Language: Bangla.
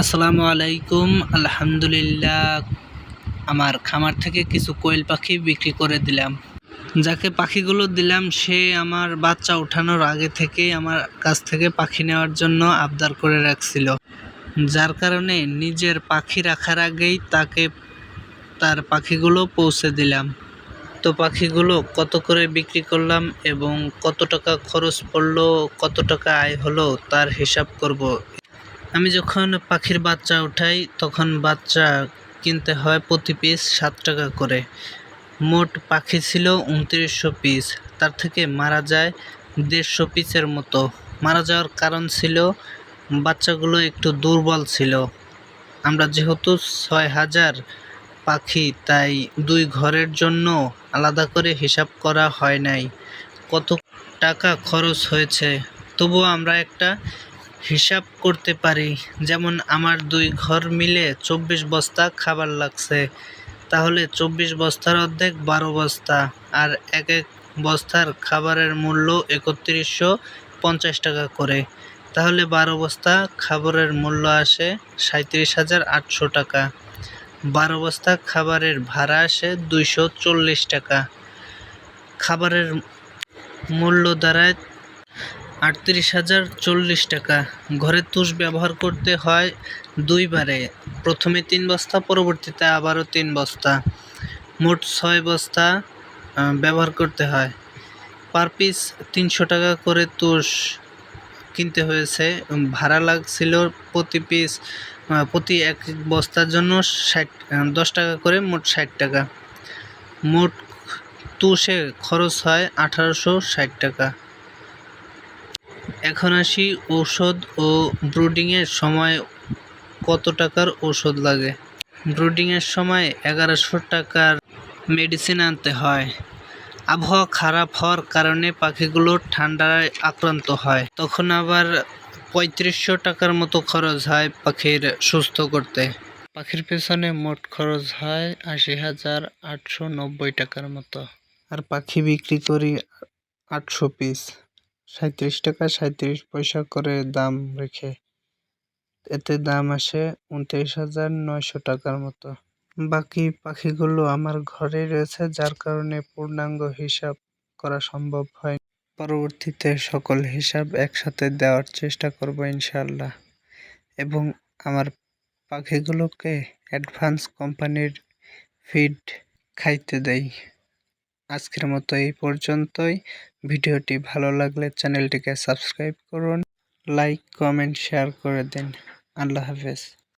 আসসালামু আলাইকুম, আলহামদুলিল্লাহ। আমার খামার থেকে কিছু কোয়েল পাখি বিক্রি করে দিলাম। যাকে পাখিগুলো দিলাম, সে আমার বাচ্চা ওঠানোর আগে থেকেই আমার কাছ থেকে পাখি নেওয়ার জন্য আবদার করে রাখছিল। যার কারণে নিজের পাখি রাখার আগেই তাকে, তার পাখিগুলো পৌঁছে দিলাম। তো পাখিগুলো কত করে বিক্রি করলাম এবং কত টাকা খরচ পড়ল, কত টাকা আয় হলো, তার হিসাব করব। আমি যখন পাখির বাচ্চা উঠাই, তখন বাচ্চা কিনতে হয় প্রতি পিস সাত টাকা করে। মোট পাখি ছিল উনত্রিশশো পিস তার থেকে মারা যায় দেড়শো পিসের মতো। মারা যাওয়ার কারণ ছিল বাচ্চাগুলো একটু দুর্বল ছিল। আমরা যেহেতু ছয় হাজার পাখি, তাই দুই ঘরের জন্য আলাদা করে হিসাব করা হয় নাই। কত টাকা খরচ হয়েছে? তবুও আমরা একটা হিসাব করতে পারি। যেমন আমার দুই ঘর মিলে চব্বিশ বস্তা খাবার লাগছে। তাহলে চব্বিশ বস্তার অর্ধেক বারো বস্তা আর এক এক বস্তার খাবারের মূল্য একত্রিশশো পঞ্চাশ টাকা করে। তাহলে বারো বস্তা খাবারের মূল্য আসে সাঁত্রিশ হাজার আটশো টাকা। বারো বস্তা খাবারের ভাড়া আসে দুইশো চল্লিশ টাকা। খাবারের মূল্য দাঁড়ায় আটত্রিশ হাজার চল্লিশ টাকা। ঘরে তুষ ব্যবহার করতে হয় দুইবারে। প্রথমে তিন বস্তা, পরবর্তীতে আবারও তিন বস্তা। মোট ছয় বস্তা ব্যবহার করতে হয়। পার পিস তিনশো টাকা করে তুষ কিনতে হয়েছে। ভাড়া লাগছিল প্রতি পিস প্রতি এক বস্তার জন্য ষাট দশ টাকা করে মোট ষাট টাকা। মোট তুষে খরচ হয় আঠারোশো ষাট টাকা। এখন আসি ঔষধ ও ব্রুডিংয়ের সময় কত টাকার ওষুধ লাগে? ব্রুডিংয়ের সময় এগারোশো টাকার মেডিসিন আনতে হয়। আবহাওয়া খারাপ হওয়ার কারণে পাখিগুলো ঠান্ডায় আক্রান্ত হয়। তখন আবার পঁয়ত্রিশশো টাকার মতো খরচ হয় পাখির সুস্থ করতে। পাখির পেছনে মোট খরচ হয় আশি হাজার আটশো নব্বই টাকার মতো। আর পাখি বিক্রি করি আটশো পিস। সাঁত্রিশ টাকা সাঁত্রিশ পয়সা করে দাম রেখে। এতে দাম আসে উনত্রিশ হাজার নয়শো টাকার মতো। বাকি পাখিগুলো আমার ঘরে রয়েছে, যার কারণে পূর্ণাঙ্গ হিসাব করা সম্ভব হয় পরবর্তীতে সকল হিসাব একসাথে দেওয়ার চেষ্টা করব ইনশাল্লাহ এবং আমার পাখিগুলোকে অ্যাডভান্স কোম্পানির ফিড খাইতে দেই। আজকের মতো এই পর্যন্তই। ভিডিওটি ভালো লাগলে চ্যানেলটিকে সাবস্ক্রাইব করুন, লাইক, কমেন্ট, শেয়ার করে দিন। আল্লাহ হাফেজ।